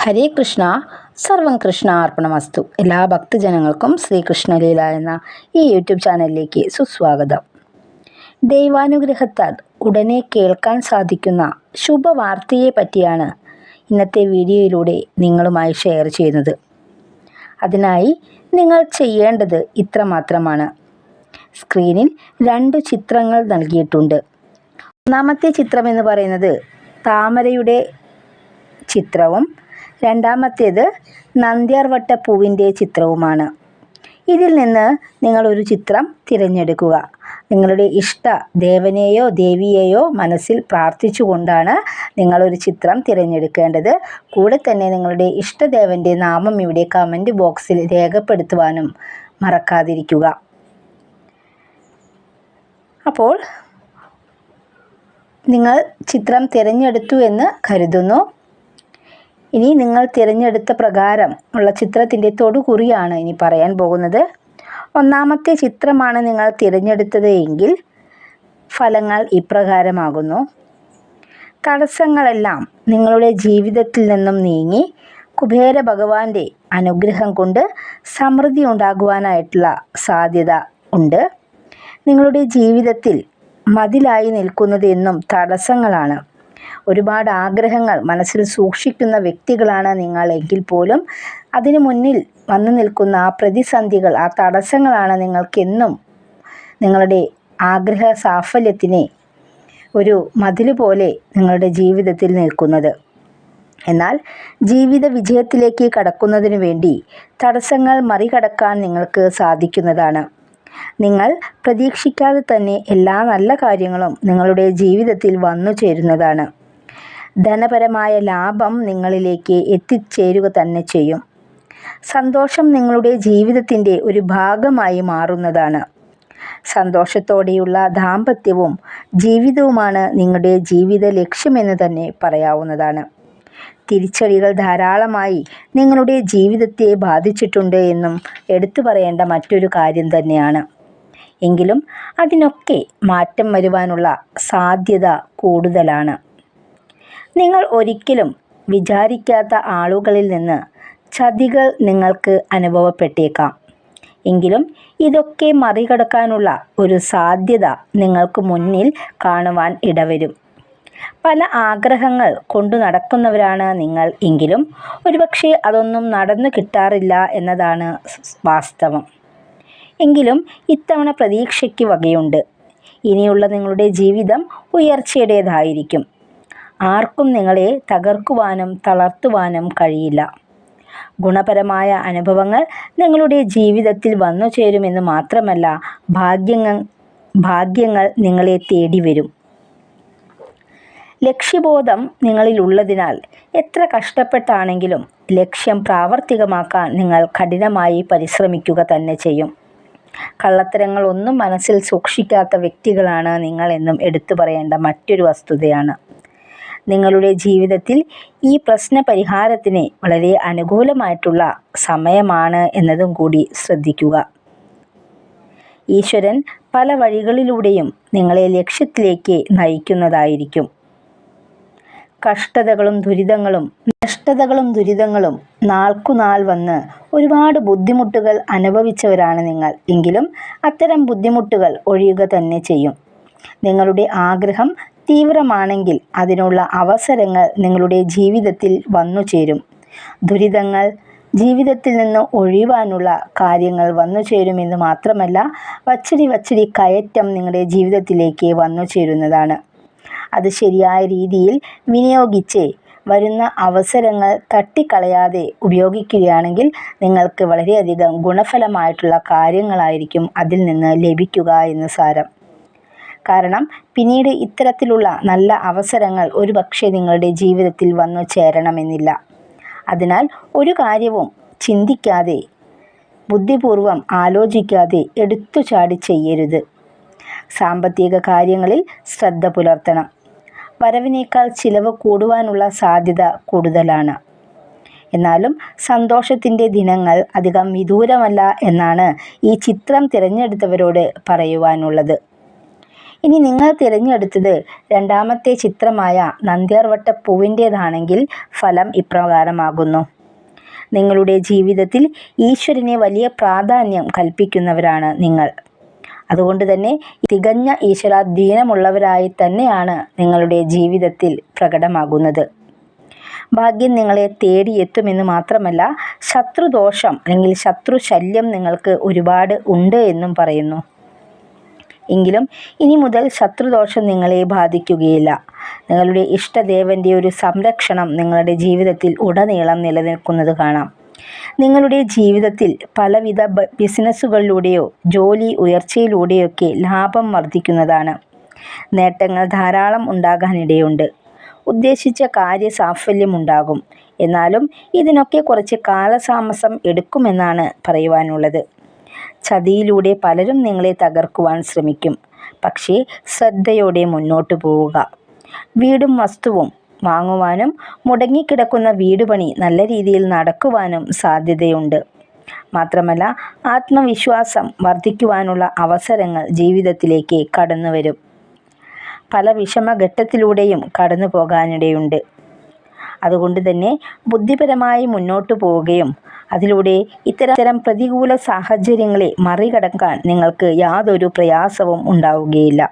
ഹരേ കൃഷ്ണ. സർവം കൃഷ്ണ അർപ്പണമസ്തു. എല്ലാ ഭക്തജനങ്ങൾക്കും ശ്രീകൃഷ്ണലീല എന്ന ഈ യൂട്യൂബ് ചാനലിലേക്ക് സുസ്വാഗതം. ദൈവാനുഗ്രഹത്താൽ ഉടനെ കേൾക്കാൻ സാധിക്കുന്ന ശുഭവാർത്തയെ പറ്റിയാണ് ഇന്നത്തെ വീഡിയോയിലൂടെ നിങ്ങളുമായി ഷെയർ ചെയ്യുന്നത്. അതിനായി നിങ്ങൾ ചെയ്യേണ്ടത് ഇത്രമാത്രമാണ് സ്ക്രീനിൽ രണ്ട് ചിത്രങ്ങൾ നൽകിയിട്ടുണ്ട്. ഒന്നാമത്തെ ചിത്രം എന്ന് പറയുന്നത് താമരയുടെ ചിത്രവും രണ്ടാമത്തേത് നന്ദ്യാർവട്ട പൂവിന്റെ ചിത്രവുമാണ്. ഇതിൽ നിന്ന് നിങ്ങളൊരു ചിത്രം തിരഞ്ഞെടുക്കുക. നിങ്ങളുടെ ഇഷ്ട ദേവനെയോ ദേവിയെയോ മനസ്സിൽ പ്രാർത്ഥിച്ചുകൊണ്ടാണ് നിങ്ങളൊരു ചിത്രം തിരഞ്ഞെടുക്കേണ്ടത്. കൂടെ തന്നെ നിങ്ങളുടെ ഇഷ്ടദേവന്റെ നാമം ഇവിടെ കമന്റ് ബോക്സിൽ രേഖപ്പെടുത്തുവാനും മറക്കാതിരിക്കുക. അപ്പോൾ നിങ്ങൾ ചിത്രം തിരഞ്ഞെടുത്തു എന്ന് കരുതുന്നു. ഇനി നിങ്ങൾ തിരഞ്ഞെടുത്ത പ്രകാരം ഉള്ള ചിത്രത്തിന്റെ തൊടുകുറിയാണ് ഇനി പറയാൻ പോകുന്നത്. ഒന്നാമത്തെ ചിത്രമാണ് നിങ്ങൾ തിരഞ്ഞെടുത്തത് എങ്കിൽ ഫലങ്ങൾ ഇപ്രകാരമാകുന്നു. തടസ്സങ്ങളെല്ലാം നിങ്ങളുടെ ജീവിതത്തിൽ നിന്നും നീങ്ങി കുബേര ഭഗവാന്റെ അനുഗ്രഹം കൊണ്ട് സമൃദ്ധി ഉണ്ടാകുവാനായിട്ടുള്ള സാധ്യത ഉണ്ട്. നിങ്ങളുടെ ജീവിതത്തിൽ മതിലായി നിൽക്കുന്നത് എന്നും തടസ്സങ്ങളാണ്. ഒരുപാട് ആഗ്രഹങ്ങൾ മനസ്സിൽ സൂക്ഷിക്കുന്ന വ്യക്തികളാണ് നിങ്ങൾ എങ്കിൽ പോലും അതിനു മുന്നിൽ വന്നു നിൽക്കുന്ന ആ പ്രതിസന്ധികൾ ആ തടസ്സങ്ങളാണ് നിങ്ങൾക്കെന്നും നിങ്ങളുടെ ആഗ്രഹ സാഫല്യത്തിനെ ഒരു മതിൽ പോലെ നിങ്ങളുടെ ജീവിതത്തിൽ നിൽക്കുന്നത്. എന്നാൽ ജീവിത വിജയത്തിലേക്ക് കടക്കുന്നതിന് വേണ്ടി തടസ്സങ്ങൾ മറികടക്കാൻ നിങ്ങൾക്ക് സാധിക്കുന്നതാണ്. നിങ്ങൾ പ്രതീക്ഷിക്കാതെ തന്നെ എല്ലാ നല്ല കാര്യങ്ങളും നിങ്ങളുടെ ജീവിതത്തിൽ വന്നു ചേരുന്നതാണ്. ധനപരമായ ലാഭം നിങ്ങളിലേക്ക് എത്തിച്ചേരുക തന്നെ ചെയ്യും. സന്തോഷം നിങ്ങളുടെ ജീവിതത്തിന്റെ ഒരു ഭാഗമായി മാറുന്നതാണ്. സന്തോഷത്തോടെയുള്ള ദാമ്പത്യവും ജീവിതവുമാണ് നിങ്ങളുടെ ജീവിത ലക്ഷ്യമെന്ന് തന്നെ പറയാവുന്നതാണ്. തിരിച്ചടികൾ ധാരാളമായി നിങ്ങളുടെ ജീവിതത്തെ ബാധിച്ചിട്ടുണ്ട് എന്നും എടുത്തു പറയേണ്ട മറ്റൊരു കാര്യം തന്നെയാണ്. എങ്കിലും അതിനൊക്കെ മാറ്റം വരുവാനുള്ള സാധ്യത കൂടുതലാണ്. നിങ്ങൾ ഒരിക്കലും വിചാരിക്കാത്ത ആളുകളിൽ നിന്ന് ചതികൾ നിങ്ങൾക്ക് അനുഭവപ്പെട്ടേക്കാം. എങ്കിലും ഇതൊക്കെ മറികടക്കാനുള്ള ഒരു സാധ്യത നിങ്ങൾക്ക് മുന്നിൽ കാണുവാൻ ഇടവരും. പല ആഗ്രഹങ്ങൾ കൊണ്ടു നടക്കുന്നവരാണ് നിങ്ങൾ എങ്കിലും. ഒരുപക്ഷെ അതൊന്നും നടന്നു കിട്ടാറില്ല എന്നതാണ് വാസ്തവം. എങ്കിലും ഇത്തവണ പ്രതീക്ഷയ്ക്ക് വകയുണ്ട്. ഇനിയുള്ള നിങ്ങളുടെ ജീവിതം ഉയർച്ചയുടേതായിരിക്കും. ആർക്കും നിങ്ങളെ തകർക്കുവാനും തളർത്തുവാനും കഴിയില്ല. ഗുണപരമായ അനുഭവങ്ങൾ നിങ്ങളുടെ ജീവിതത്തിൽ വന്നു ചേരുമെന്ന് മാത്രമല്ല ഭാഗ്യങ്ങൾ ഭാഗ്യങ്ങൾ നിങ്ങളെ തേടി വരും ലക്ഷ്യബോധം നിങ്ങളിലുള്ളതിനാൽ എത്ര കഷ്ടപ്പെട്ടാണെങ്കിലും ലക്ഷ്യം പ്രാവർത്തികമാക്കാൻ നിങ്ങൾ കഠിനമായി പരിശ്രമിക്കുക തന്നെ ചെയ്യും. കള്ളത്തരങ്ങളൊന്നും മനസ്സിൽ സൂക്ഷിക്കാത്ത വ്യക്തികളാണ് നിങ്ങളെന്നും എടുത്തു പറയേണ്ട മറ്റൊരു വസ്തുതയാണ്. നിങ്ങളുടെ ജീവിതത്തിൽ ഈ പ്രശ്ന പരിഹാരത്തിന് വളരെ അനുകൂലമായിട്ടുള്ള സമയമാണ് എന്നതും കൂടി ശ്രദ്ധിക്കുക. ഈശ്വരൻ പല വഴികളിലൂടെയും നിങ്ങളെ ലക്ഷ്യത്തിലേക്ക് നയിക്കുന്നതായിരിക്കും. കഷ്ടതകളും ദുരിതങ്ങളും നഷ്ടതകളും ദുരിതങ്ങളും നാൾക്കുനാൾ വന്ന് ഒരുപാട് ബുദ്ധിമുട്ടുകൾ അനുഭവിച്ചവരാണ് നിങ്ങൾ. എങ്കിലും അത്തരം ബുദ്ധിമുട്ടുകൾ ഒഴിയുക തന്നെ ചെയ്യും. നിങ്ങളുടെ ആഗ്രഹം തീവ്രമാണെങ്കിൽ അതിനുള്ള അവസരങ്ങൾ നിങ്ങളുടെ ജീവിതത്തിൽ വന്നു ചേരും. ദുരിതങ്ങൾ ജീവിതത്തിൽ നിന്ന് ഒഴിവാനുള്ള കാര്യങ്ങൾ വന്നു ചേരുമെന്ന് മാത്രമല്ല വച്ചടി വച്ചടി കയറ്റം നിങ്ങളുടെ ജീവിതത്തിലേക്ക് വന്നു ചേരുന്നതാണ്. അത് ശരിയായ രീതിയിൽ വിനിയോഗിച്ച് വരുന്ന അവസരങ്ങൾ തട്ടിക്കളയാതെ ഉപയോഗിക്കുകയാണെങ്കിൽ നിങ്ങൾക്ക് വളരെയധികം ഗുണഫലമായിട്ടുള്ള കാര്യങ്ങളായിരിക്കും അതിൽ നിന്ന് ലഭിക്കുക എന്ന് സാരം. കാരണം പിന്നീട് ഇത്തരത്തിലുള്ള നല്ല അവസരങ്ങൾ ഒരുപക്ഷെ നിങ്ങളുടെ ജീവിതത്തിൽ വന്നു ചേരണമെന്നില്ല. അതിനാൽ ഒരു കാര്യവും ചിന്തിക്കാതെ ബുദ്ധിപൂർവം ആലോചിക്കാതെ എടുത്തു ചാടി ചെയ്യരുത്. സാമ്പത്തിക കാര്യങ്ങളിൽ ശ്രദ്ധ പുലർത്തണം. വരവിനേക്കാൾ ചിലവ് കൂടുവാനുള്ള സാധ്യത കൂടുതലാണ്. എന്നാലും സന്തോഷത്തിന്റെ ദിനങ്ങൾ അധികം വിദൂരമല്ല എന്നാണ് ഈ ചിത്രം തിരഞ്ഞെടുത്തവരോട് പറയുവാനുള്ളത്. ഇനി നിങ്ങൾ തിരഞ്ഞെടുത്തത് രണ്ടാമത്തെ ചിത്രമായ നന്ദ്യാർവട്ടപ്പൂവിന്റേതാണെങ്കിൽ ഫലം ഇപ്രകാരമാകുന്നു. നിങ്ങളുടെ ജീവിതത്തിൽ ഈശ്വരനെ വലിയ പ്രാധാന്യം കൽപ്പിക്കുന്നവരാണ് നിങ്ങൾ. അതുകൊണ്ട് തന്നെ തികഞ്ഞ ഈശ്വരാധീനമുള്ളവരായി തന്നെയാണ് നിങ്ങളുടെ ജീവിതത്തിൽ പ്രകടമാകുന്നത്. ഭാഗ്യം നിങ്ങളെ തേടിയെത്തുമെന്ന് മാത്രമല്ല ശത്രുദോഷം അല്ലെങ്കിൽ ശത്രുശല്യം നിങ്ങൾക്ക് ഒരുപാട് ഉണ്ട് എന്നും പറയുന്നു. എങ്കിലും ഇനി മുതൽ ശത്രുദോഷം നിങ്ങളെ ബാധിക്കുകയില്ല. നിങ്ങളുടെ ഇഷ്ടദേവന്റെ ഒരു സംരക്ഷണം നിങ്ങളുടെ ജീവിതത്തിൽ ഉടനീളം നിലനിൽക്കുന്നത് കാണാം. നിങ്ങളുടെ ജീവിതത്തിൽ പലവിധ ബിസിനസ്സുകളിലൂടെയോ ജോലി ഉയർച്ചയിലൂടെയൊക്കെ ലാഭം വർദ്ധിക്കുന്നതാണ്. നേട്ടങ്ങൾ ധാരാളം ഉണ്ടാകാനിടയുണ്ട്. ഉദ്ദേശിച്ച കാര്യസാഫല്യമുണ്ടാകും. എന്നാലും ഇതിനൊക്കെ കുറച്ച് കാലതാമസം എടുക്കുമെന്നാണ് പറയുവാനുള്ളത്. ചതിയിലൂടെ പലരും നിങ്ങളെ തകർക്കുവാൻ ശ്രമിക്കും. പക്ഷേ ശ്രദ്ധയോടെ മുന്നോട്ട് പോവുക. വീടും വസ്തുവും വാങ്ങുവാനും മുടങ്ങിക്കിടക്കുന്ന വീടുപണി നല്ല രീതിയിൽ നടക്കുവാനും സാധ്യതയുണ്ട്. മാത്രമല്ല ആത്മവിശ്വാസം വർദ്ധിക്കുവാനുള്ള അവസരങ്ങൾ ജീവിതത്തിലേക്ക് കടന്നുവരും. പല വിഷമഘട്ടത്തിലൂടെയും കടന്നു പോകാനിടയുണ്ട് അതുകൊണ്ട് തന്നെ ബുദ്ധിപരമായി മുന്നോട്ട് പോവുകയും അതിലൂടെ ഇത്തരം പ്രതികൂല സാഹചര്യങ്ങളെ മറികടക്കാൻ നിങ്ങൾക്ക് യാതൊരു പ്രയാസവും ഉണ്ടാവുകയില്ല.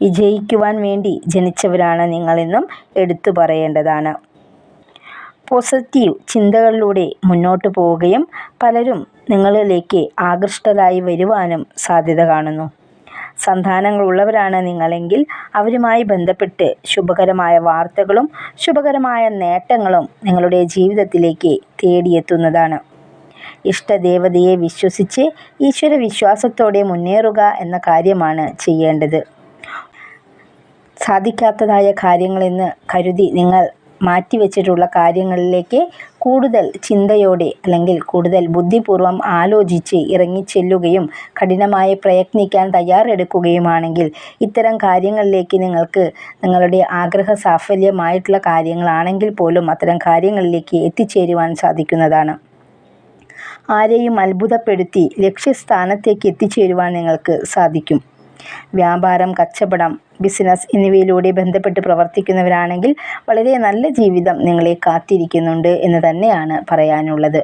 വിജയിക്കുവാൻ വേണ്ടി ജനിച്ചവരാണ് നിങ്ങളെന്നും എടുത്തു പറയേണ്ടതാണ്. പോസിറ്റീവ് ചിന്തകളിലൂടെ മുന്നോട്ട് പോവുകയും പലരും നിങ്ങളിലേക്ക് ആകൃഷ്ടരായി വരുവാനും സാധ്യത കാണുന്നു. സന്താനങ്ങളുള്ളവരാണ് നിങ്ങളെങ്കിൽ അവരുമായി ബന്ധപ്പെട്ട് ശുഭകരമായ വാർത്തകളും ശുഭകരമായ നേട്ടങ്ങളും നിങ്ങളുടെ ജീവിതത്തിലേക്ക് തേടിയെത്തുന്നതാണ്. ഇഷ്ടദേവതയെ വിശ്വസിച്ച് ഈശ്വര വിശ്വാസത്തോടെ മുന്നേറുക എന്ന കാര്യമാണ് ചെയ്യേണ്ടത്. സാധിക്കാത്തതായ കാര്യങ്ങളെന്ന് കരുതി നിങ്ങൾ മാറ്റിവെച്ചിട്ടുള്ള കാര്യങ്ങളിലേക്ക് കൂടുതൽ ചിന്തയോടെ അല്ലെങ്കിൽ കൂടുതൽ ബുദ്ധിപൂർവം ആലോചിച്ച് ഇറങ്ങിച്ചെല്ലുകയും കഠിനമായി പ്രയത്നിക്കാൻ തയ്യാറെടുക്കുകയുമാണെങ്കിൽ ഇത്തരം കാര്യങ്ങളിലേക്ക് നിങ്ങൾക്ക് നിങ്ങളുടെ ആഗ്രഹ സാഫല്യമായിട്ടുള്ള കാര്യങ്ങളാണെങ്കിൽ പോലും അത്തരം കാര്യങ്ങളിലേക്ക് എത്തിച്ചേരുവാൻ സാധിക്കുന്നതാണ്. ആരെയും അത്ഭുതപ്പെടുത്തി ലക്ഷ്യസ്ഥാനത്തേക്ക് എത്തിച്ചേരുവാൻ നിങ്ങൾക്ക് സാധിക്കും. വ്യാപാരം കച്ചവടം ബിസിനസ് എന്നിവയിലൂടെ ബന്ധപ്പെട്ട് പ്രവർത്തിക്കുന്നവരാണെങ്കിൽ വളരെ നല്ല ജീവിതം നിങ്ങളെ കാത്തിരിക്കുന്നുണ്ട് എന്ന് തന്നെയാണ് പറയാനുള്ളത്.